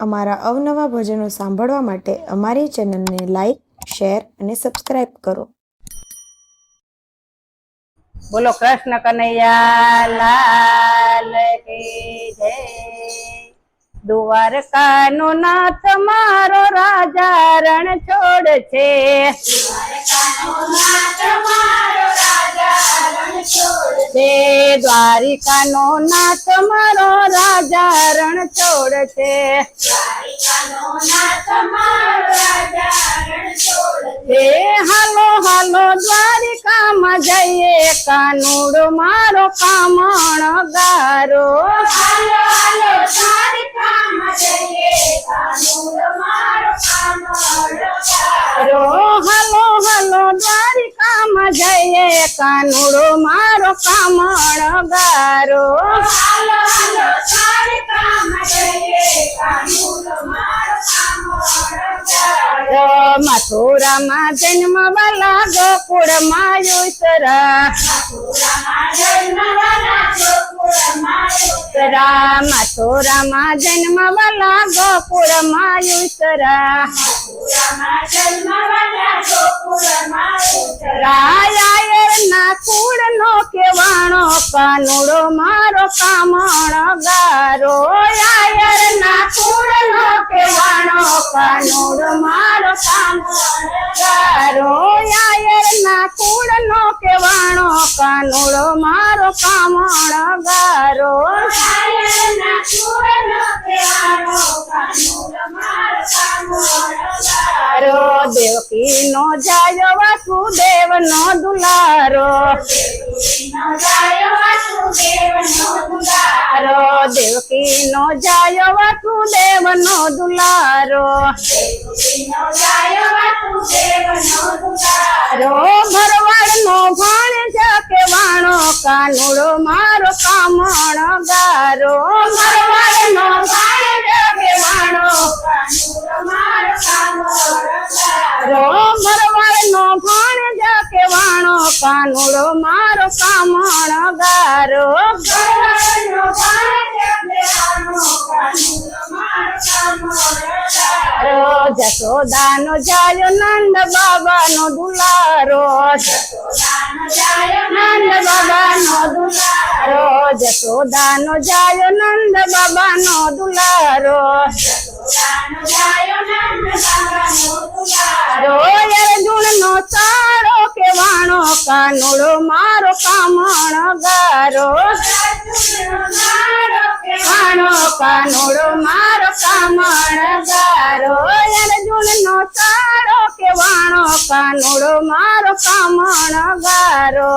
અમારા અવનવા ભજનો સાંભળવા માટે અમારી ચેનલને લાઈક શેર અને સબસ્ક્રાઈબ કરો. બોલો કૃષ્ણ કનૈયા લાલ કી જય. દ્વારકાનો નાથ મારો રાજા રણ છોડ છે છે દ્વારિકાનો નાથ મારો રાજા રણ છોડ છે. હે હાલો હાલો, દ્વારિકામાં જઈએ. કાનુડો મારો કામણ ગારો. રો હાલો હાલો, દ્વારિકામાં જઈએ. કાનુડો મારો કામણ ગારો. મથુરામાં જન્મ વાલા ગોકુળ માયુસરા રામ મથુરામાં જન્મ વાલા ગોકુળ માયુસરા રાયાયર ના કુળ નો કેવાણો કાનુડો મારો કામણ ગારો આયર ના કુળ નો કેવાણો કાનુડો મારો કામણ આયર ના કુળ નો કેવાણો કાનુડો મારો કામણ ગારો દેવકી નો જાયો વાસુદેવ નો દુલારો. દુલારો દેવકી નો જાયો વાસુદેવ નો દુલારો. રો ભરવાડ નો ભાણ જાકે વાણો, કાનુડો મારો કામણ ગારો. ભરવાડ રો ભરવાડ નો ભાણ જાકે વાણો કાનુડો મારો કામણ ગારો રો જશોદાનો જાયો નંદ બાબાનો દુલારો નંદ બાબાનો દુલારો, જશોદાનો જાયો નંદ બાબાનો દુલારો નો સારો કેવાણો કાનુડો મારો કામણ ગારો કાણો કાનુડો મારો કામણ ગારો અર્જુન નો સારો કેવાણો કાનુડો મારો કામણ ગારો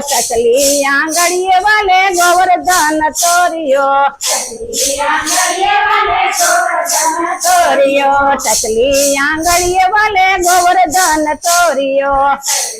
ચકલી આંગળીએ વાલે ગોવર્ધન તોરિયો. તોરિયો ચકલી આંગળીએ વાલે ગોવર્ધન તોરિયો.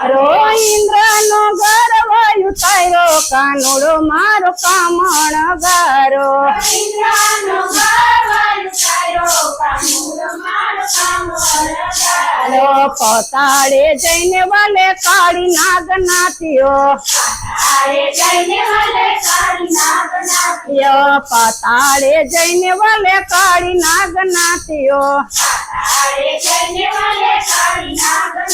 રો ઇન્દ્ર નો ગર્વ તારો કાનુડો મારો કામણ ગારો. રો પતાડે જઈને વાલે કાળી નાગ નાતીઓ પતાળે જઈને વાલે કાળી નાગ નાથિયો યો નાગણીઓને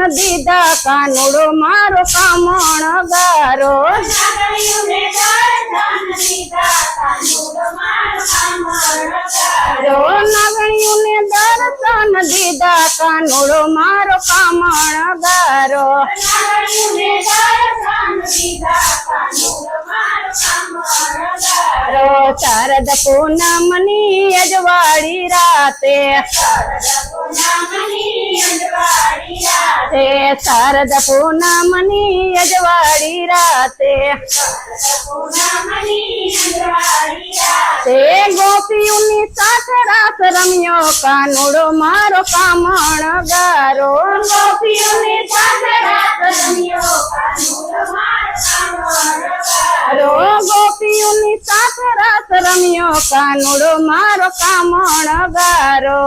દર્શન દીધા, કાનુડો મારો કામણ ગારો. રો નાગણીઓને દર્શન દીધા, કાનુડો મારો કામણ ગારો, શારદ પૂનમની અજવાળી રાતે. તે શારદ પૂનમની અજવાળી રાતે. તે ગોપીઓની સાથે રાત રમ્યો કાનુડો મારો કામણ ગારો ગોપીઓની સાથે રાસ કાનુડો મારો કામણ ગારો. મારો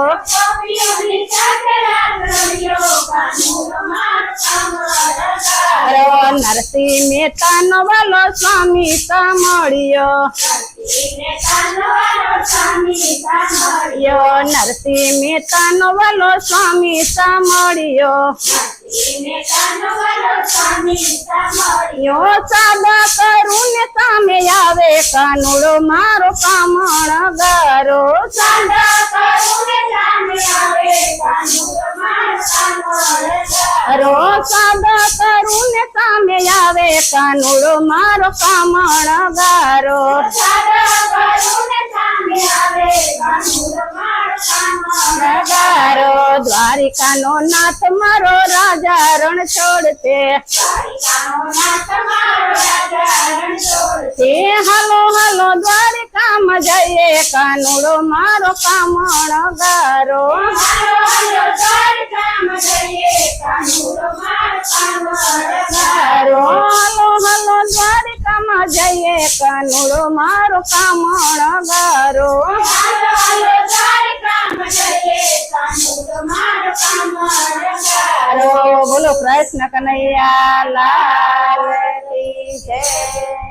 નરસિંહ મહેતા નો વાલો સ્વામી મળ્યો નરસિંહ મહેતા નો વાલો સ્વામી મળ્યો યો સાદા કરું ને સામે આવે કાનુડો, મારો કામણ ગારો સાદા કરું ને સામે આવે કાનુડો, મારો કામણ ગારો ને આવે કાનુડો મારો કામણ ગારો ગારો દ્વારિકાનો નાથ મારો રાજા રણ છોડતે તે હાલો હાલો દ્વારિકામાં જઈએ. કાનુડો મારો કામણ ગારો જઈએ કાનુડો મારો કામણ ગારો. બોલો કૃષ્ણ કનૈયા લાલ જય.